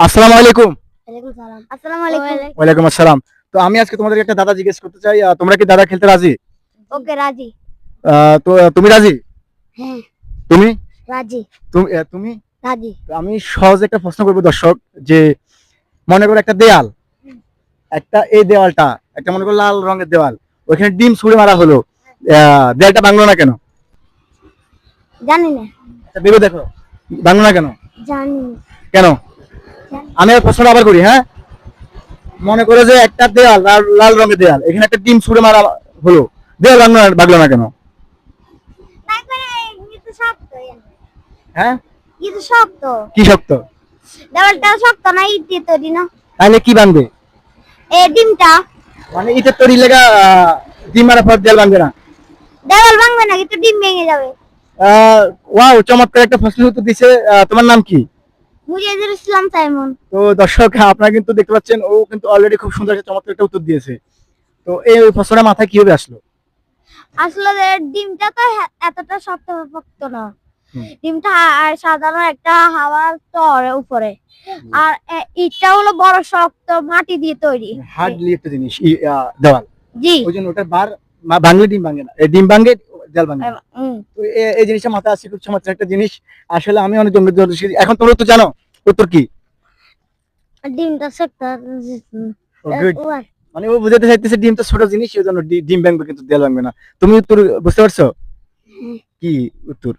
আসসালামু আলাইকুম। ওয়ালাইকুম আসসালামু আলাইকুম। ওয়ালাইকুম। আসসালাম। তো আমি আজকে তোমাদেরকে একটা দাদা জিজ্ঞেস করতে চাই তোমরা কি দাদা খেলতে রাজি? ওকে রাজি। তো তুমি রাজি? হ্যাঁ। তুমি? রাজি। তুমি তুমি? রাজি। আমি সহজ একটা প্রশ্ন করব দর্শক যে মনে করো একটা দেয়াল একটা এই দেওয়ালটা একটা মনে করো লাল রঙের দেওয়াল ওইখানে ডিম ছুঁড়ে মারা হলো আহ, দেয়ালটা ভাঙলো না কেন? জানি না। আচ্ছা, ভেবে দেখো ভাঙলো না কেন? জানি কেন? আমি প্রশ্নটা আবার করি হ্যাঁ? মনে করে যে একটা দেয়াল লাল রঙের দেয়াল এখানে একটা ডিম ছুঁড়ে মারা হলো। দেয়াল ভাঙলো না না কেন? হ্যাঁ? শক্ত। কি শক্ত? দেওয়ালটা শক্ত না ইট তৈরি না। তাহলে কি ভাঙবে? এই ডিমটা। মানে ইটের তৈরি লেগা আহ, ডিম মারা পর দেয়াল ভাঙবে না? দেওয়াল ভাঙবে না কিন্তু ডিম ভেঙে যাবে। ওয়াও চমৎকার একটা প্রশ্ন উত্তর দিছে। আহ, তোমার নাম কি? মুজাহিদুল ইসলাম সাইমন তো দর্শক আপনারা কিন্তু দেখতে পাচ্ছেন ও কিন্তু অলরেডি খুব সুন্দর একটা চমৎকার একটা উত্তর দিয়েছে। তো এই প্রশ্নটা মাথায় কীভাবে আসলো? আসলে ডিমটা তো এতটা না। ডিমটা আর সাধারণ একটা হাওয়ার উপরে। আর ইটটা হলো বড় শক্ত মাটি দিয়ে তৈরি। হার্ডলি একটা জিনিস দেওয়াল। জি। ওই জন্য ওটার বার ভাঙলে ডিম ভাঙে না। ডিম ভাঙে দেয়াল ভাঙে তো এই জিনিসটা মাথায় আসছে খুব চমৎকার একটা জিনিস। আসলে আমি অনেক জঙ্গল। এখন তোমরা তো জানো উত্তর কি? ডিমটা শক্ত মানে ও বুঝাতে চাইতেছে ডিমটা ছোট জিনিস এই জন্য ডিম ভাঙবে কিন্তু দেয়াল ভাঙবে না। তুমি উত্তর বুঝতে পারছ? কি উত্তর?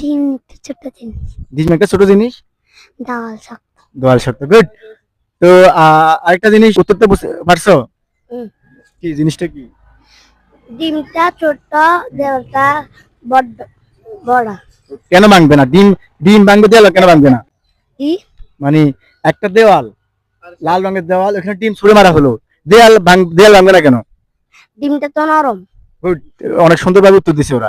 ডিম ছোট জিনিস। ডিম একটা ছোট জিনিস? দেওয়াল শক্ত। দোয়াল শক্ত গুড তো আরেকটা জিনিস উত্তরটা বুঝতে পারছ? কি জিনিসটা কি? ডিমটা ছোট দেওয়ালটা বড় বড়। কেন ভাঙবে না? ডিম ডিম ভাঙবে দেওয়াল কেন ভাঙবে না? মানে একটা দেওয়াল লাল রঙের দেওয়াল ওখানে ডিম ছুড়ে মারা হলো। দেয়াল ভাঙ দেয়াল ভাঙবে না কেন? ডিমটা তো নরম. অনেক সুন্দরভাবে উত্তর দিছে ওরা।